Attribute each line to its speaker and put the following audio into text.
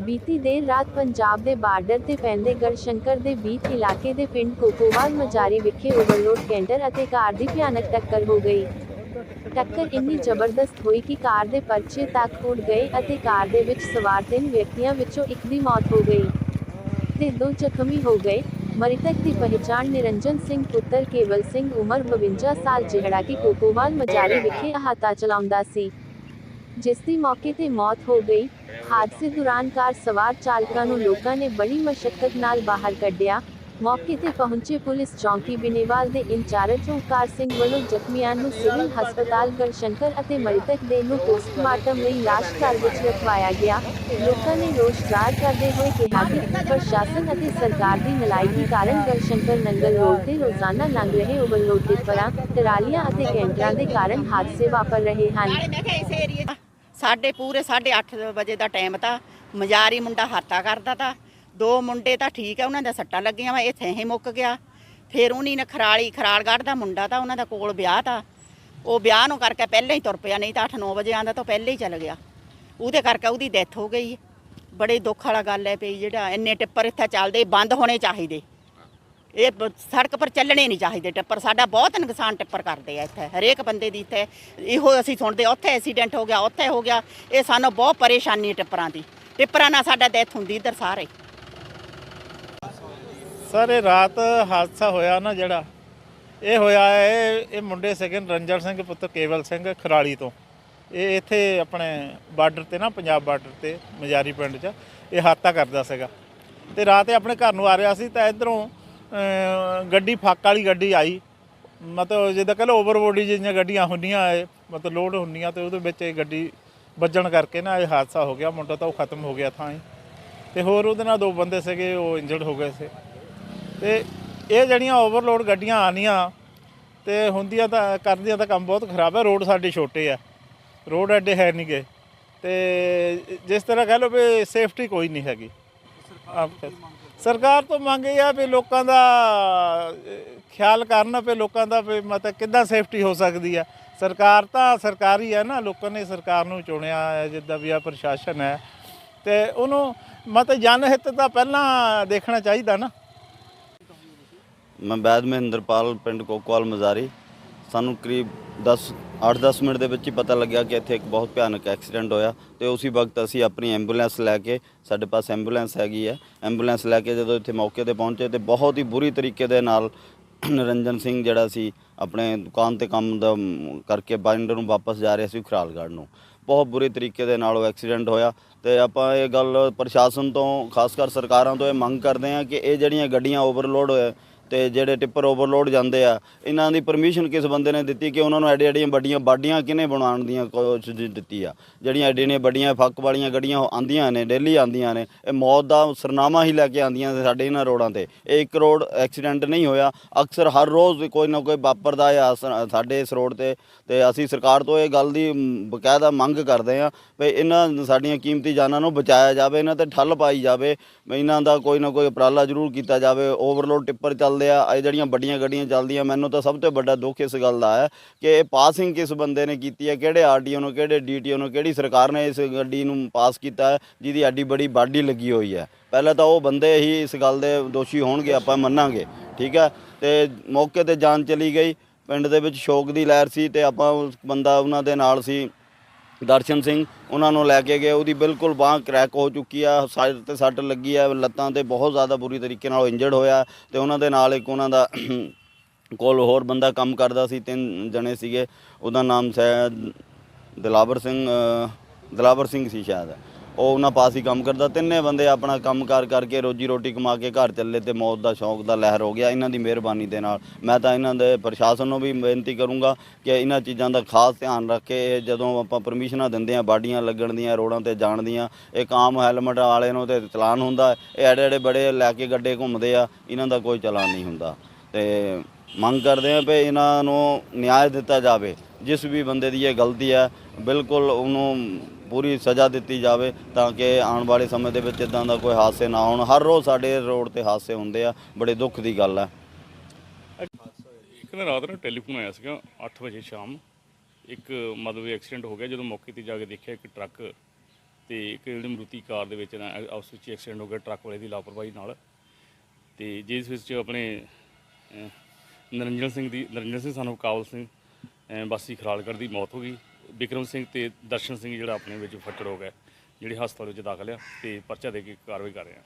Speaker 1: ਬੀਤੀ ਦੇਰ ਰਾਤ ਪੰਜਾਬ ਦੇ ਬਾਰਡਰ ਤੇ ਪੈਂਦੇ ਗੜਸ਼ੰਕਰ ਦੇ ਬੀਚ ਇਲਾਕੇ ਦੇ ਪਿੰਡ ਕੋਕੋਵਾਲ ਮਜਾਰੀ ਵਿਖੇ ਓਵਰਲੋਡ ਕੈਂਟਰ ਅਤੇ ਕਾਰ ਦੀ ਭਿਆਨਕ ਟੱਕਰ ਹੋ ਗਈ। ਟੱਕਰ ਇੰਨੀ ਜ਼ਬਰਦਸਤ ਹੋਈ ਕਿ ਕਾਰ ਦੇ ਪਰਚੇ ਤੱਕ ਉੱਡ ਗਏ ਅਤੇ ਕਾਰ ਦੇ ਵਿੱਚ ਸਵਾਰ ਤਿੰਨ ਵਿਅਕਤੀਆਂ ਵਿੱਚੋਂ ਇੱਕ ਦੀ ਮੌਤ ਹੋ ਗਈ। ਤੇ ਦੋ ਜ਼ਖਮੀ ਹੋ ਗਏ। ਮ੍ਰਿਤਕ ਦੀ ਪਹਿਚਾਣ ਨਿਰੰਜਨ ਸਿੰਘ ਪੁੱਤਰ ਕੇਵਲ ਸਿੰਘ ਉਮਰ 52 ਸਾਲ ਜਿਹੜਾ ਕਿ ਕੋਕੋਵਾਲ ਮਜਾਰੀ ਵਿਖੇ ਅਹਾਤਾ ਚਲਾਉਂਦਾ ਸੀ। ਜਿਸ ਦੀ ਮੌਕੇ ਤੇ ਮੌਤ ਹੋ ਗਈ। ਹਾਦਸੇ ਦੌਰਾਨ ਕਾਰ ਸਵਾਰ ਚਾਲਕਾਂ ਨੂੰ ਲੋਕਾਂ ਨੇ ਬੜੀ ਮਸ਼ੱਕਤ ਨਾਲ ਬਾਹਰ ਕੱਢਿਆ। ਮੌਕੇ ਤੇ ਪਹੁੰਚੇ ਪੁਲਿਸ ਚੌਂਕੀ ਬਿਨੇਵਾਲ ਦੇ ਇੰਚਾਰਜ ਓਂਕਾਰ ਸਿੰਘ ਵੱਲੋਂ ਜ਼ਖਮੀਆਂ ਨੂੰ ਸਿਵਲ ਹਸਪਤਾਲ ਗੜਸ਼ੰਕਰ ਅਤੇ ਮ੍ਰਿਤਕ ਦੇ ਨੂੰ ਪੋਸਟਮਾਰਟਮ ਲਈ ਲਾਸ਼ ਘਰ ਵਿੱਚ ਰਖਵਾਇਆ ਗਿਆ। ਲੋਕਾਂ ਨੇ ਰੋਸ਼ ਜ਼ਾਹਰ ਕਰਦੇ ਹੋਏ ਕਿਹਾ ਕਿ ਪ੍ਰਸ਼ਾਸਨ ਅਤੇ ਸਰਕਾਰ ਦੀ ਨਲਾਇਕੀ ਕਾਰਨ ਗੜਸ਼ੰਕਰ ਨੰਗਲ ਰੋਡ ਤੇ ਰੋਜ਼ਾਨਾ ਲੰਘ ਰਹੇ ਓਵਰਲੋਡ ਟਿੱਪਰਾਂ ਟਰਾਲੀਆਂ ਅਤੇ ਕੈਂਟਰਾਂ ਦੇ ਕਾਰਨ ਹਾਦਸੇ ਵਾਪਰ ਰਹੇ ਹਨ।
Speaker 2: ਸਾਡੇ ਪੂਰੇ 8:30 ਵਜੇ ਦਾ ਟਾਈਮ ਤਾਂ ਮਜ਼ਾਰੀ ਮੁੰਡਾ ਹਾਤਾ ਕਰਦਾ ਤਾਂ। ਦੋ ਮੁੰਡੇ ਤਾਂ ਠੀਕ ਹੈ ਉਹਨਾਂ ਦਾ ਸੱਟਾਂ ਲੱਗੀਆਂ ਵਾ, ਇੱਥੇ ਹੀ ਮੁੱਕ ਗਿਆ। ਫਿਰ ਉਹਨੀ ਨੇ ਖਰਾਲੀ ਖਰਾਲਗੜ੍ਹ ਦਾ ਮੁੰਡਾ ਤਾਂ, ਉਹਨਾਂ ਦਾ ਕੋਲ ਵਿਆਹ ਤਾਂ। ਉਹ ਵਿਆਹ ਨੂੰ ਕਰਕੇ ਪਹਿਲਾਂ ਹੀ ਤੁਰ ਪਿਆ, ਨਹੀਂ ਤਾਂ 8-9 ਵਜੇ ਆਂਦਾ ਤਾਂ ਪਹਿਲਾਂ ਹੀ ਚਲ ਗਿਆ। ਉਹਦੇ ਕਰਕੇ ਉਹਦੀ ਡੈਥ ਹੋ ਗਈ। ਬੜੇ ਦੁੱਖ ਵਾਲਾ ਗੱਲ ਹੈ ਪਈ ਜਿਹੜਾ ਇੰਨੇ ਟਿੱਪਰ ਇੱਥੇ ਚੱਲਦੇ, ਬੰਦ ਹੋਣੇ ਚਾਹੀਦੇ। ਇਹ ਬ- ਸੜਕ ਪਰ ਚੱਲਣੇ ਨਹੀਂ ਚਾਹੀਦੇ ਟਿੱਪਰ। ਸਾਡਾ ਬਹੁਤ ਨੁਕਸਾਨ ਟਿੱਪਰ ਕਰਦੇ ਆ ਇੱਥੇ, ਹਰੇਕ ਬੰਦੇ ਦੀ ਇੱਥੇ। ਇਹੋ ਅਸੀਂ ਸੁਣਦੇ, ਉੱਥੇ ਐਕਸੀਡੈਂਟ ਹੋ ਗਿਆ, ਉੱਥੇ ਹੋ ਗਿਆ। ਇਹ ਸਾਨੂੰ ਬਹੁਤ ਪਰੇਸ਼ਾਨੀ ਹੈ ਟਿੱਪਰਾਂ ਦੀ। ਟਿੱਪਰਾਂ ਨਾਲ ਸਾਡਾ ਡੈਥ ਹੁੰਦੀ ਇੱਧਰ ਸਾਰੇ।
Speaker 3: ਸਰ, ਇਹ ਰਾਤ ਹਾਦਸਾ ਹੋਇਆ ਨਾ ਜਿਹੜਾ, ਇਹ ਹੋਇਆ ਹੈ, ਇਹ ਮੁੰਡੇ ਸੀਗੇ ਰੰਜਨ ਸਿੰਘ, ਪੁੱਤਰ ਕੇਵਲ ਸਿੰਘ, ਖਰਾਲੀ ਤੋਂ। ਇਹ ਇੱਥੇ ਆਪਣੇ ਬਾਰਡਰ ਤੇ ਨਾ, ਪੰਜਾਬ ਬਾਰਡਰ ਤੇ, ਮਜਾਰੀ ਪਿੰਡ 'ਚ, ਇਹ ਹਾਦਸਾ ਕਰਦਾ ਸੀਗਾ। ਤੇ ਰਾਤ ਇਹ ਆਪਣੇ ਘਰ ਨੂੰ ਆ ਰਿਹਾ ਸੀ, ਤਾਂ ਇਧਰੋਂ ਗੱਡੀ ਫੱਕ ਵਾਲੀ ਗੱਡੀ ਆਈ। ਮਤਲਬ ਜਿੱਦਾਂ ਕਹਿੰਦੇ ਓਵਰਬੋਡੀ ਜਿਹੀਆਂ ਗੱਡੀਆਂ ਹੁੰਦੀਆਂ ਇਹ ਮਤਲਬ ਲੋਡ ਹੁੰਦੀਆਂ ਤੇ ਉਹਦੇ ਵਿੱਚ ਇਹ ਗੱਡੀ ਵੱਜਣ ਕਰਕੇ ਨਾ ਇਹ ਹਾਦਸਾ ਹੋ ਗਿਆ ਮੁੰਡਾ ਤਾਂ ਉਹ ਖਤਮ ਹੋ ਗਿਆ ਥਾਂ ਹੀ ਤੇ ਹੋਰ ਉਹਦੇ ਨਾਲ ਦੋ ਬੰਦੇ ਸੀਗੇ ਉਹ ਇੰਜਰਡ ਹੋ ਗਏ ਸੀ। ਤੇ ਇਹ ਜਿਹੜੀਆਂ ਓਵਰਲੋਡ ਗੱਡੀਆਂ ਆਨੀਆਂ ਤੇ ਹੁੰਦੀਆਂ ਤਾਂ ਕਰਦੀਆਂ ਤਾਂ ਕੰਮ ਬਹੁਤ ਖਰਾਬ ਹੈ ਰੋਡ ਸਾਡੇ ਛੋਟੇ ਆ ਰੋਡ ਐਡੇ ਹੈ ਨਹੀਂਗੇ ਤੇ ਜਿਸ ਤਰ੍ਹਾਂ ਕਹ ਲਓ ਵੀ ਸੇਫਟੀ ਕੋਈ ਨਹੀਂ ਹੈਗੀ। ਆਪ- ਸਰਕਾਰ ਤੋਂ ਮੰਗ ਇਹ ਆ ਵੀ ਲੋਕਾਂ ਦਾ ਖਿਆਲ ਕਰਨ ਵੀ ਲੋਕਾਂ ਦਾ ਵੀ ਮਤਲਬ ਕਿੱਦਾਂ ਸੇਫਟੀ ਹੋ ਸਕਦੀ ਆ। ਸਰਕਾਰ ਤਾਂ ਸਰਕਾਰੀ ਹੈ ਨਾ, ਲੋਕਾਂ ਨੇ ਸਰਕਾਰ ਨੂੰ ਚੁਣਿਆ ਹੈ ਜਿੱਦਾਂ ਵੀ ਆ ਪ੍ਰਸ਼ਾਸਨ ਹੈ। ਤੇ ਉਹਨੂੰ ਮਤਲਬ ਜਨ ਹਿੱਤ ਤਾਂ ਪਹਿਲਾਂ ਦੇਖਣਾ ਚਾਹੀਦਾ ਨਾ।
Speaker 4: ਮੈਂ ਬੈਦ ਮਹਿੰਦਰਪਾਲ ਪਿੰਡ ਕੋਕਵਾਲ ਮਜ਼ਾਰੀ। ਸਾਨੂੰ ਕਰੀਬ 10 8-10 ਮਿੰਟ ਦੇ ਵਿੱਚ ਹੀ ਪਤਾ ਲੱਗਿਆ ਕਿ ਇੱਥੇ ਇੱਕ ਬਹੁਤ ਭਿਆਨਕ ਐਕਸੀਡੈਂਟ ਹੋਇਆ ਤੇ ਉਸੇ ਵਕਤ ਅਸੀਂ ਆਪਣੀ ਐਂਬੂਲੈਂਸ ਲੈ ਕੇ ਸਾਡੇ ਪਾਸ ਐਂਬੂਲੈਂਸ ਹੈਗੀ ਹੈ। ਐਂਬੂਲੈਂਸ ਲੈ ਕੇ ਜਦੋਂ ਇੱਥੇ ਮੌਕੇ ਤੇ ਪਹੁੰਚੇ ਤੇ ਬਹੁਤ ਹੀ ਬੁਰੀ ਤਰੀਕੇ ਦੇ ਨਾਲ ਨਿਰੰਜਨ ਸਿੰਘ ਜਿਹੜਾ ਸੀ, ਆਪਣੇ ਦੁਕਾਨ ਤੇ ਕੰਮ ਦਾ ਕਰਕੇ ਬਾਈਂਡਰ ਨੂੰ ਵਾਪਸ ਜਾ ਰਿਹਾ ਸੀ ਖਰਾਲਗੜ੍ਹ ਨੂੰ। ਬਹੁਤ ਬੁਰੇ ਤਰੀਕੇ ਦੇ ਨਾਲ ਉਹ ਐਕਸੀਡੈਂਟ ਹੋਇਆ ਤੇ ਆਪਾਂ ਇਹ ਗੱਲ ਪ੍ਰਸ਼ਾਸਨ ਤੋਂ, ਖਾਸ ਕਰ ਸਰਕਾਰਾਂ ਤੋਂ ਇਹ ਮੰਗ ਕਰਦੇ ਹਾਂ ਕਿ ਇਹ ਜਿਹੜੀਆਂ ਗੱਡੀਆਂ ਓਵਰਲੋਡ ਹੋਏ ਤੇ ਜਿਹੜੇ ਟਿੱਪਰ ਓਵਰਲੋਡ ਜਾਂਦੇ ਆ, ਇਹਨਾਂ ਦੀ ਪਰਮਿਸ਼ਨ ਕਿਸ ਬੰਦੇ ਨੇ ਦਿੱਤੀ ਕਿ ਉਹਨਾਂ ਨੂੰ ਐਡੀ ਐਡੀਆਂ ਵੱਡੀਆਂ ਬਾਡੀਆਂ ਕਿਹਨੇ ਬਣਾਉਣ ਦੀਆਂ ਕੋਸ਼ਿਸ਼ ਦਿੱਤੀ ਆ? ਜਿਹੜੀਆਂ ਐਡੀਆਂ ਨੇ ਵੱਡੀਆਂ ਫੱਕ ਵਾਲੀਆਂ ਗੱਡੀਆਂ ਉਹ ਆਂਦੀਆਂ ਨੇ ਡੇਲੀ ਆਂਦੀਆਂ ਨੇ, ਇਹ ਮੌਤ ਦਾ ਸਰਨਾਮਾ ਹੀ ਲੈ ਕੇ ਆਂਦੀਆਂ ਸਾਡੇ ਇਹਨਾਂ ਰੋਡਾਂ ਤੇ। ਇਹ ਇੱਕ ਰੋਡ ਐਕਸੀਡੈਂਟ ਨਹੀਂ ਹੋਇਆ, ਅਕਸਰ ਹਰ ਰੋਜ਼ ਕੋਈ ਨਾ ਕੋਈ ਵਾਪਰਦਾ ਆ ਸਾਡੇ ਇਸ ਰੋਡ ਤੇ ਤੇ ਅਸੀਂ ਸਰਕਾਰ ਤੋਂ ਇਹ ਗੱਲ ਦੀ ਬਕਾਇਦਾ ਮੰਗ ਕਰਦੇ ਆ ਵੀ ਇਹਨਾਂ ਸਾਡੀਆਂ ਕੀਮਤੀ ਜਾਨਾਂ ਨੂੰ ਬਚਾਇਆ ਜਾਵੇ, ਇਹਨਾਂ ਤੇ ਠੱਲ ਪਾਈ ਜਾਵੇ, ਵੀ ਇਹਨਾਂ ਦਾ ਕੋਈ ਨਾ ਕੋਈ ਉਪਰਾਲਾ ਜ਼ਰੂਰ ਕੀਤਾ ਜਾਵੇ ਓਵਰਲੋਡ ਟਿੱਪਰ ਚੱਲ ਚੱਲਦੇ ਆ, ਇਹ ਜਿਹੜੀਆਂ ਵੱਡੀਆਂ ਗੱਡੀਆਂ ਚੱਲਦੀਆਂ, ਮੈਨੂੰ ਤਾਂ ਸਭ ਤੋਂ ਵੱਡਾ ਦੁੱਖ ਇਸ ਗੱਲ ਦਾ ਹੈ ਕਿ ਇਹ ਪਾਸਿੰਗ ਕਿਸ ਬੰਦੇ ਨੇ ਕੀਤੀ ਹੈ, ਕਿਹੜੇ ਆਰਟੀਓ ਨੂੰ, ਕਿਹੜੇ ਡੀਟੀਓ ਨੂੰ, ਕਿਹੜੀ ਸਰਕਾਰ ਨੇ ਇਸ ਗੱਡੀ ਨੂੰ ਪਾਸ ਕੀਤਾ ਹੈ, ਜਿਹਦੀ ਐਡੀ ਬੜੀ ਬਾਡੀ ਲੱਗੀ ਹੋਈ ਹੈ। ਪਹਿਲਾਂ ਤਾਂ ਉਹ ਬੰਦੇ ਹੀ ਇਸ ਗੱਲ ਦੇ ਦੋਸ਼ੀ ਹੋਣਗੇ, ਆਪਾਂ ਮੰਨਾਂਗੇ, ਠੀਕ ਹੈ? ਤੇ ਮੌਕੇ ਤੇ ਜਾਨ ਚਲੀ ਗਈ, ਪਿੰਡ ਦੇ ਵਿੱਚ ਸ਼ੋਕ ਦੀ ਲਹਿਰ ਸੀ ਤੇ ਆਪਾਂ ਉਸ ਬੰਦਾ ਉਹਨਾਂ ਦੇ ਨਾਲ ਸੀ। ਦਰਸ਼ਨ ਸਿੰਘ ਉਹਨਾਂ ਨੂੰ ਲੈ ਕੇ ਗਏ। ਉਹਦੀ ਬਿਲਕੁਲ ਬਾਹ ਕ੍ਰੈਕ ਹੋ ਚੁੱਕੀ ਆ ਸਾਈਡ ਤੇ ਸੱਟ ਲੱਗੀ ਆ ਲੱਤਾਂ ਤੇ ਬਹੁਤ ਜ਼ਿਆਦਾ ਬੁਰੀ ਤਰੀਕੇ ਨਾਲ ਇੰਜਰਡ ਹੋਇਆ ਤੇ ਉਹਨਾਂ ਦੇ ਨਾਲ ਇੱਕ ਉਹਨਾਂ ਦਾ ਕੋਲ ਹੋਰ ਬੰਦਾ ਕੰਮ ਕਰਦਾ ਸੀ ਤਿੰਨ ਜਣੇ ਸੀਗੇ। ਉਹਦਾ ਨਾਮ ਸ਼ਾਇਦ ਦਿਲਾਵਰ ਸਿੰਘ ਅ, ਦਿਲਾਵਰ ਸਿੰਘ ਸੀ ਸ਼ਾਇਦ। ਉਹ ਉਹਨਾਂ ਪਾਸ ਹੀ ਕੰਮ ਕਰਦਾ। ਤਿੰਨੇ ਬੰਦੇ ਆਪਣਾ ਕੰਮ ਕਾਰ ਕਰਕੇ ਰੋਜੀ ਰੋਟੀ ਕਮਾ ਕੇ ਘਰ ਚੱਲੇ ਤੇ ਮੌਤ ਦਾ ਸ਼ੌਂਕ ਦਾ ਲਹਿਰ ਹੋ ਗਿਆ ਇਹਨਾਂ ਦੀ ਮਿਹਰਬਾਨੀ ਦੇ ਨਾਲ। ਮੈਂ ਤਾਂ ਇਹਨਾਂ ਦੇ ਪ੍ਰਸ਼ਾਸਨ ਨੂੰ ਵੀ ਬੇਨਤੀ ਕਰੂੰਗਾ ਕਿ ਇਹਨਾਂ ਚੀਜ਼ਾਂ ਦਾ ਖਾਸ ਧਿਆਨ ਰੱਖ। ਕੇ ਇਹ ਜਦੋਂ ਆਪਾਂ ਪਰਮਿਸ਼ਨਾਂ ਦਿੰਦੇ ਆ ਬਾਡੀਆਂ ਲੱਗਣ ਦੀਆਂ, ਰੋਡਾਂ ਤੇ ਜਾਣ ਦੀਆਂ ਇੱਕ ਆਮ ਹੈਲਮਟ ਵਾਲੇ ਨੂੰ ਤੇ ਚਲਾਨ ਹੁੰਦਾ। ਇਹ ਐਡੇ ਐਡੇ ਬੜੇ ਲੈ ਕੇ ਗੱਡੇ ਘੁੰਮਦੇ ਆ, ਇਹਨਾਂ ਦਾ ਕੋਈ ਚਲਾਨ ਨਹੀਂ ਹੁੰਦਾ। ਤੇ ਮੰਗ ਕਰਦੇ ਆ ਵੀ ਇਹਨਾਂ ਨੂੰ ਨਿਆਂ ਦਿੱਤਾ ਜਾਵੇ। ਜਿਸ ਵੀ ਬੰਦੇ ਦੀ ਇਹ ਗਲਤੀ ਹੈ, ਬਿਲਕੁਲ ਉਹਨੂੰ ਪੂਰੀ ਸਜ਼ਾ ਦਿੱਤੀ ਜਾਵੇ ਤਾਂ ਕਿ ਆਉਣ ਵਾਲੇ ਸਮੇਂ ਦੇ ਵਿੱਚ ਇਦਾਂ ਦਾ ਕੋਈ ਹਾਦਸੇ ਨਾ ਹੋਣ। ਹਰ ਰੋਜ਼ ਸਾਡੇ ਰੋਡ ਤੇ ਹਾਦਸੇ ਹੁੰਦੇ ਆ, ਬੜੇ ਦੁੱਖ ਦੀ ਗੱਲ ਹੈ।
Speaker 5: ਇੱਕ ਦਿਨ ਰਾਤ ਨੂੰ ਟੈਲੀਫੋਨ ਆਇਆ ਸੀਗਾ 8 ਵਜੇ ਸ਼ਾਮ। ਇੱਕ ਮਤਲਬ ਐਕਸੀਡੈਂਟ ਹੋ ਗਿਆ, ਜਦੋਂ ਮੌਕੇ ਤੇ ਜਾ ਕੇ ਦੇਖਿਆ ਇੱਕ ਟਰੱਕ ਤੇ ਇੱਕ ਜਿਹੜੀ ਮਰੂਤੀ ਕਾਰ ਦੇ ਵਿੱਚ ਨਾ, ਆਪਸ ਵਿੱਚ ਐਕਸੀਡੈਂਟ ਹੋ ਗਿਆ ਟਰੱਕ ਵਾਲੇ ਦੀ ਲਾਪਰਵਾਹੀ ਨਾਲ। ਤੇ ਜਿਸ ਵਿੱਚ ਆਪਣੇ ਅਹ, ਸਿੰਘ ਦੀ ਨਰਿੰਜਨ ਸਿੰਘ ਸਾਨੂੰ ਕਾਬਲ ਸਿੰਘ ਅਹ, ਵਾਸੀ ਖਰਾਲਗੜ੍ਹ ਦੀ ਮੌਤ ਹੋ ਗਈ। ਵਿਕਰਮ ਸਿੰਘ ਤੇ ਦਰਸ਼ਨ ਸਿੰਘ ਜਿਹੜਾ ਆਪਣੇ ਵਿੱਚ ਫੱਟੜ ਹੋ ਗਿਆ ਜਿਹੜੇ ਹਸਪਤਾਲ ਵਿੱਚ ਦਾਖਲ ਆ ਤੇ ਪਰਚਾ ਦੇ ਕੇ ਕਾਰਵਾਈ ਕਰ ਰਹੇ ਆ।